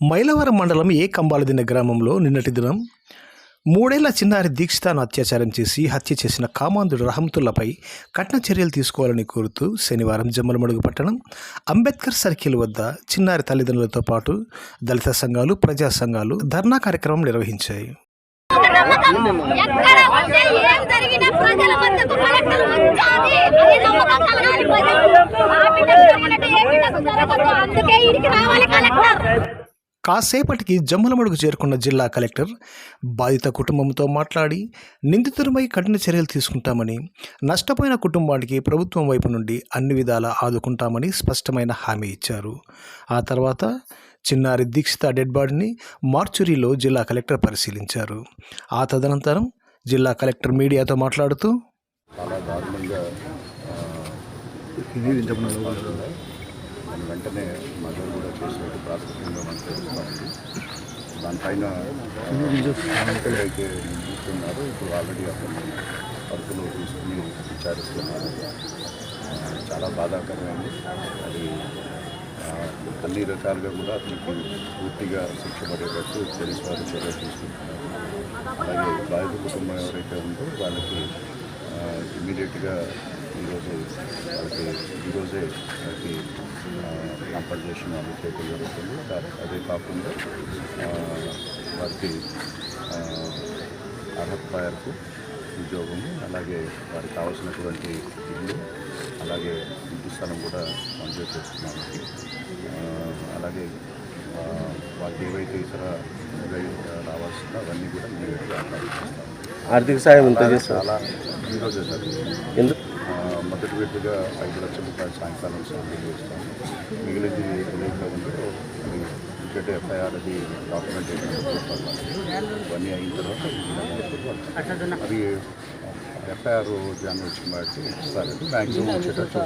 మైలవరం మండలం ఏ కంబాలదిన గ్రామంలో నిన్నటి దినం మూడేళ్ళ చిన్నారి దీక్షితాను అత్యాచారం చేసి హత్య చేసిన కామాంధుడు రహమతుల్లపై కఠిన చర్యలు తీసుకోవాలని కోరుతూ శనివారం జమ్మలమడుగు పట్టణం అంబేద్కర్ సర్కిల్ వద్ద చిన్నారి తల్లిదండ్రులతో పాటు దళిత సంఘాలు ప్రజా సంఘాలు ధర్నా కార్యక్రమం నిర్వహించాయి. అందుకే రావాలి కలెక్టర్. కాసేపటికి జమ్మలమడుగు చేరుకున్న జిల్లా కలెక్టర్ బాధిత కుటుంబంతో మాట్లాడి నిందితులపై కఠిన చర్యలు తీసుకుంటామని నష్టపోయిన కుటుంబానికి ప్రభుత్వం వైపు నుండి అన్ని విధాలా ఆదుకుంటామని స్పష్టమైన హామీ ఇచ్చారు. ఆ తర్వాత చిన్నారి దీక్షిత డెడ్ బాడీని మార్చురీలో జిల్లా కలెక్టర్ పరిశీలించారు. ఆ తదనంతరం జిల్లా కలెక్టర్ మీడియాతో మాట్లాడుతూ వెంటనే మదర్ కూడా చేసినట్టు ప్రాథమికంగా మనకు తెలుస్తూ ఉంది దానిపైన ఎక్కడైతే నిందిస్తున్నారో ఇప్పుడు ఆల్రెడీ అతన్ని పరుపులో తీసుకుని విచారిస్తున్నారు ఆ, చాలా బాధాకరమైంది అది ఆ, అన్ని రకాలుగా కూడా అతనికి పూర్తిగా శిక్ష పడేటట్టు పోలీసు వారు చర్య తీసుకుంటున్నారు అలాగే బాధిత కుటుంబం ఎవరైతే ఉందో వాళ్ళకి ఇమీడియట్గా ఈరోజు వాళ్ళకి ఈరోజే వాళ్ళకి కాంపన్సేషన్ అది చేయడం జరుగుతుంది. అదే కాకుండా వారికి అర్హత మేరకు ఉద్యోగము అలాగే వారికి కావాల్సినటువంటి ఇల్లు అలాగే ఇంటి స్థలం కూడా మంజూరు చేస్తున్నాము. అలాగే వారికి ఏవైతే ఇతర రావాల్సిన అవన్నీ కూడా చేస్తాము. ఆర్థిక సాయం చేస్తారు? చాలా ఈరోజే ఎందుకు? మొదటి విడతగా ఐదు లక్షల రూపాయలు సాయంకాలం సబ్మిట్ చేస్తాం. మిగిలింది ఏదైతే ఉందో అది ఇంకటి ఎఫ్ఐఆర్ అది డాక్యుమెంట్ ఇవన్నీ అయిన తర్వాత అది ఎఫ్ఐఆర్ జాన్ వచ్చిన బట్టి ఇస్తారండి మ్యాక్సిమం వచ్చేటట్టు